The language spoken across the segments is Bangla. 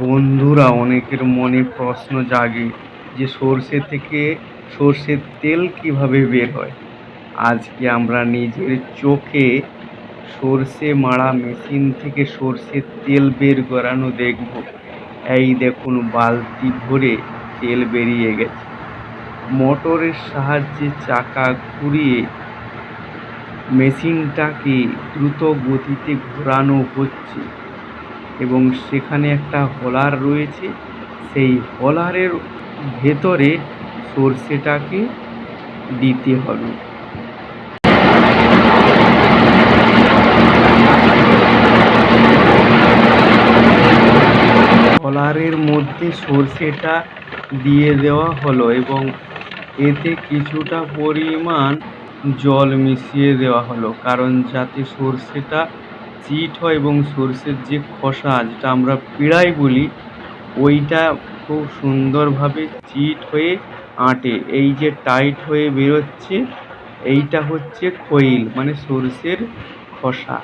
বন্ধুরা, অনেকের মনে প্রশ্ন জাগে যে সর্ষে থেকে সর্ষের তেল কীভাবে বের হয়? আজকে আমরা নিজের চোখে সর্ষে মারা মেশিন থেকে সর্ষের তেল বের করানো দেখব। এই দেখুন, বালতি ভরে তেল বেরিয়ে গেছে। মোটরের সাহায্যে চাকা ঘুরিয়ে মেশিনটাকে দ্রুত গতিতে ঘোরানো হচ্ছে। এবং সেখানে একটা হোলার রয়েছে। সেই হোলারের ভেতরে সর্ষেটাকে দিতে হবে। হোলারের মধ্যে সর্ষেটা দিয়ে দেওয়া হলো এবং এতে কিছুটা পরিমাণ জল মিশিয়ে দেওয়া হলো। কারণ যাতে সর্ষেটা চিট হয় এবং সর্ষের যে খোসা, যেটা আমরা পেড়াই বলি, ওইটা খুব সুন্দরভাবে চিট হয়ে আঁটে। এই যে টাইট হয়ে বেরোচ্ছে, এইটা হচ্ছে খৈল মানে সর্ষের খোসা।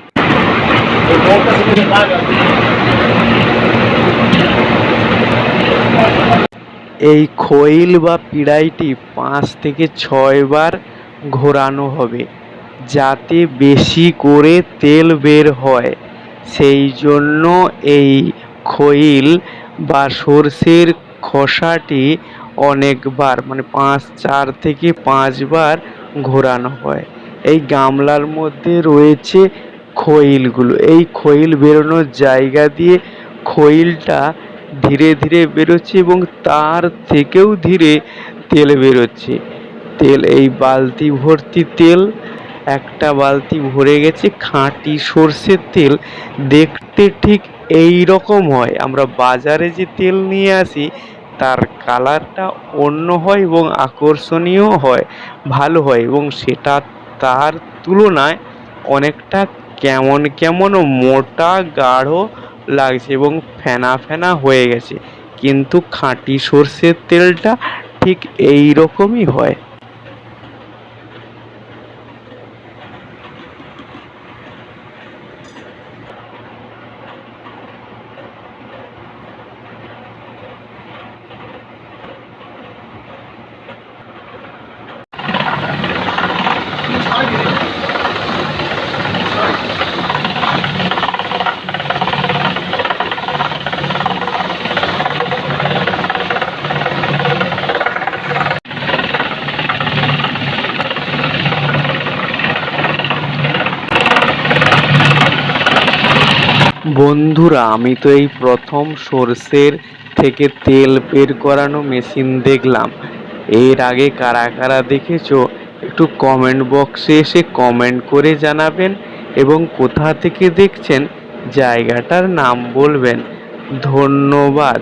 এই খৈল বা পিড়াইটি পাঁচ থেকে ছয়বার ঘোরানো হবে। যাতে বেশি করে তেল বের হয়। সেই জন্য এই খৈল বা সর্ষের খোসাটি অনেকবার মানে পাঁচ, চার থেকে পাঁচবার ঘোরানো হয়। এই গামলার মধ্যে রয়েছে খৈলগুলো। এই খৈল বেরোনোর জায়গা দিয়ে খৈলটা ধীরে ধীরে বেরোচ্ছে এবং তার থেকেও ধীরে তেল বেরোচ্ছে। তেল, এই বালতি ভর্তি তেল একটা বালতি ভরে গেছে, খাঁটি সর্ষের তেল। দেখতে ঠিক এই রকম হয়। আমরা বাজারে যে তেল নিয়ে আসি, তার কালারটা অন্য হয় এবং আকর্ষণীয় হয়, ভালো হয় এবং সেটা তার তুলনায় অনেকটা কেমন কেমন মোটা গাঢ় লাগছে এবং ফেনা ফেনা হয়ে গেছে। কিন্তু খাঁটি সর্ষের তেলটা ঠিক এই রকমই হয়। বন্ধুরা, আমি তো এই প্রথম সর্ষের থেকে তেল বের করানো মেশিন দেখলাম। এর আগে কারা কারা দেখেছ, একটু কমেন্ট বক্সে এসে কমেন্ট করে জানাবেন এবং কোথা থেকে দেখছেন, জায়গাটার নাম বলবেন। ধন্যবাদ।